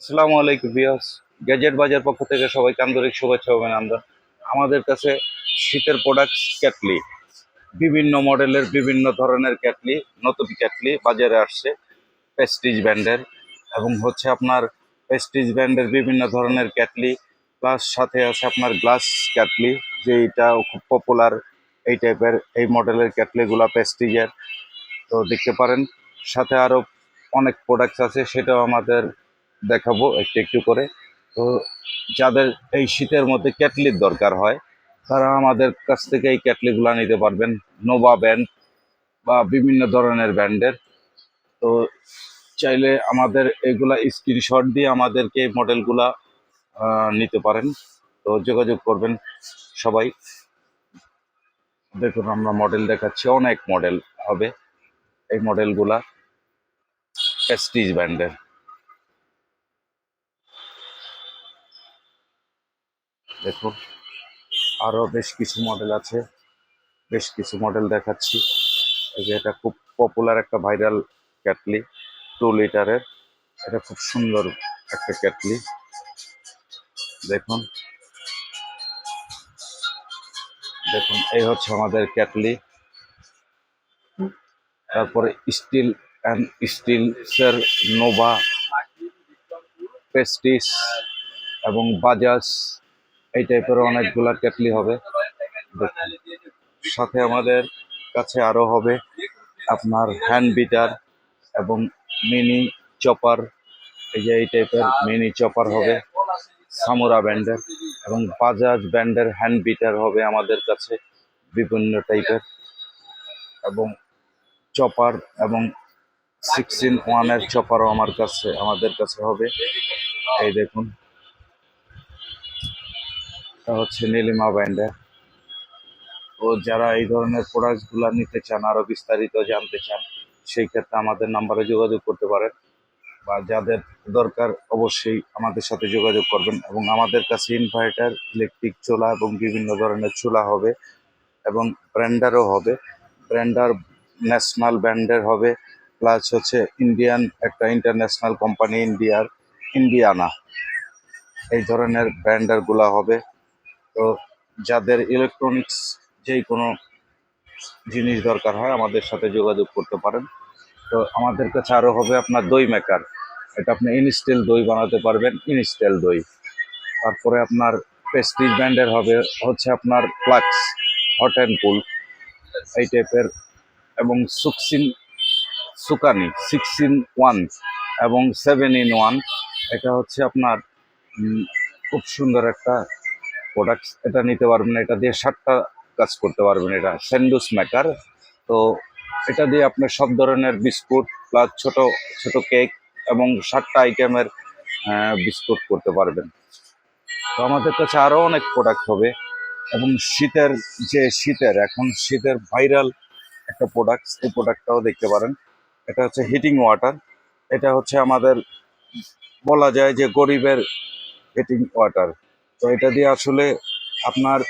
আসসালামু আলাইকুম বিয়াস গ্যাজেট বাজার পক্ষ থেকে সবাইকে আন্তরিক শুভেচ্ছা অভিনন্দন। আমাদের কাছে শীতের প্রোডাক্ট ক্যাটলি, বিভিন্ন মডেলের বিভিন্ন ধরনের ক্যাটলি, নতুন ক্যাটলি বাজারে আসছে প্রেস্টিজ ব্র্যান্ডের এবং হচ্ছে আপনার প্রেস্টিজ ব্র্যান্ডের বিভিন্ন ধরনের ক্যাটলি প্লাস সাথে আছে আপনার গ্লাস ক্যাটলি যেটাও খুব পপুলার এই টাইপের এই মডেলের ক্যাটলিগুলো প্রেস্টিজের তো দেখতে পারেন, সাথে আরও অনেক প্রোডাক্টস আছে, সেটাও আমাদের দেখাবো একটু একটু করে। তো যাদের এই শীতের মধ্যে ক্যাটলির দরকার হয়, তারা আমাদের কাছ থেকে এই ক্যাটলিগুলো নিতে পারবেন। নোভা ব্যান্ড বা বিভিন্ন ধরনের ব্যান্ডের। তো চাইলে আমাদের এগুলা স্ক্রিনশট দিয়ে আমাদেরকে এই মডেলগুলা নিতে পারেন। তো যোগাযোগ করবেন সবাই। দেখুন, আমরা মডেল দেখাচ্ছি। অনেক মডেল হবে এই মডেলগুলা প্রেস্টিজ ব্র্যান্ডের দেখুন আরও বেশ কিছু মডেল আছে। বেশ কিছু মডেল দেখাচ্ছি। এই যে এটা খুব পপুলার একটা ভাইরাল ক্যাটলি টু লিটারের এটা খুব সুন্দর একটা ক্যাটলি দেখুন। দেখুন, এই হচ্ছে আমাদের ক্যাটলি তারপরে স্টিল অ্যান্ড স্টিলসের নোভা পেস্টিস এবং বাজাজ এই টাইপের অনেকগুলা ক্যাটলি হবে। সাথে আমাদের কাছে আরও হবে আপনার হ্যান্ড বিটার এবং মিনি চপার এই যে এই টাইপের মিনি চপার হবে সামুরা ব্যান্ডের এবং বাজাজ ব্যান্ডের হ্যান্ড বিটার হবে আমাদের কাছে বিভিন্ন টাইপের এবং চপার এবং সিক্সটিন ওয়ানের চপারও আমার কাছে, আমাদের কাছে হবে। এই দেখুন। এটা হচ্ছে নীলিমা ব্যান্ডের ও যারা এই ধরনের প্রোডাক্টগুলো নিতে চান, আরও বিস্তারিত জানতে চান, সেই ক্ষেত্রে আমাদের নাম্বারে যোগাযোগ করতে পারেন। বা যাদের দরকার, অবশ্যই আমাদের সাথে যোগাযোগ করবেন এবং আমাদের কাছে ইনভার্টার ইলেকট্রিক চুলা এবং বিভিন্ন ধরনের চুলা হবে এবং ব্র্যান্ডারও হবে। ব্র্যান্ডার ন্যাশনাল ব্র্যান্ডের হবে প্লাস হচ্ছে ইন্ডিয়ান একটা ইন্টারন্যাশনাল কোম্পানি ইন্ডিয়ার ইন্ডিয়ানা এই ধরনের ব্র্যান্ডারগুলো হবে। তো যাদের ইলেকট্রনিক্স যেই কোনো জিনিস দরকার হয় আমাদের সাথে যোগাযোগ করতে পারেন। তো আমাদের কাছে আরও হবে আপনার দই মেকার এটা আপনি ইনস্টেল দই বানাতে পারবেন ইনস্টেল দই। তারপরে আপনার প্রেস্টিজ ব্র্যান্ডের হবে, হচ্ছে আপনার ফ্লাক্স হট অ্যান্ড কুল এই টাইপের এবং সুকসিন সুকানি সিক্স ইন ওয়ান এবং সেভেন ইন ওয়ান এটা হচ্ছে আপনার খুব সুন্দর একটা প্রোডাক্ট এটা নিতে পারবেন এটা দিয়ে সাতটা কাজ করতে পারবেন এটা স্যান্ডুস মেকার তো এটা দিয়ে আপনি সব ধরনের বিস্কুট প্লাস ছোট ছোট কেক এবং সাতটা আইটেমের বিস্কুট করতে পারবেন। তো আমাদের কাছে আরও অনেক প্রোডাক্ট হবে এবং শীতের যে শীতের, এখন শীতের ভাইরাল একটা প্রোডাক্ট এই প্রোডাক্টটাও দেখতে পারেন। এটা হচ্ছে হিটিং ওয়াটার এটা হচ্ছে আমাদের বলা যায় যে গরিবের হিটিং ওয়াটার তো এটা দিয়ে আসলে আপনার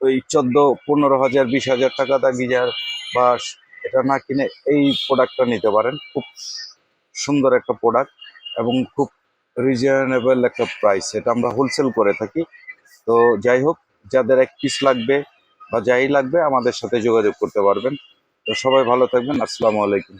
ওই চোদ্দ, পনেরো হাজার, বিশ হাজার টাকা দা গিজার বা এটা না কিনে এই প্রোডাক্টটা নিতে পারেন। খুব সুন্দর একটা প্রোডাক্ট এবং খুব রিজনেবল একটা প্রাইস এটা আমরা হোলসেল করে থাকি। তো যাই হোক, যাদের এক পিস লাগবে বা যাই লাগবে আমাদের সাথে যোগাযোগ করতে পারবেন। তো সবাই ভালো থাকবেন, আসসালামু আলাইকুম।